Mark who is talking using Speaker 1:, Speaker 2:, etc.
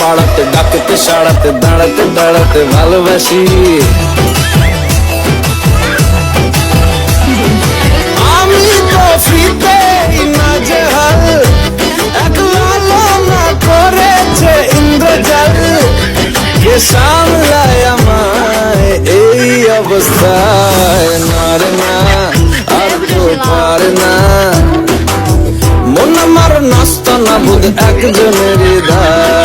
Speaker 1: বাড়াতে ডাকতে সাড়াতে দাঁড়াতে দাঁড়াতে ভালোবাসি আমি এই অবস্থায় না তো না মন আমার নষ্ট না বুধ একজনের হৃদয়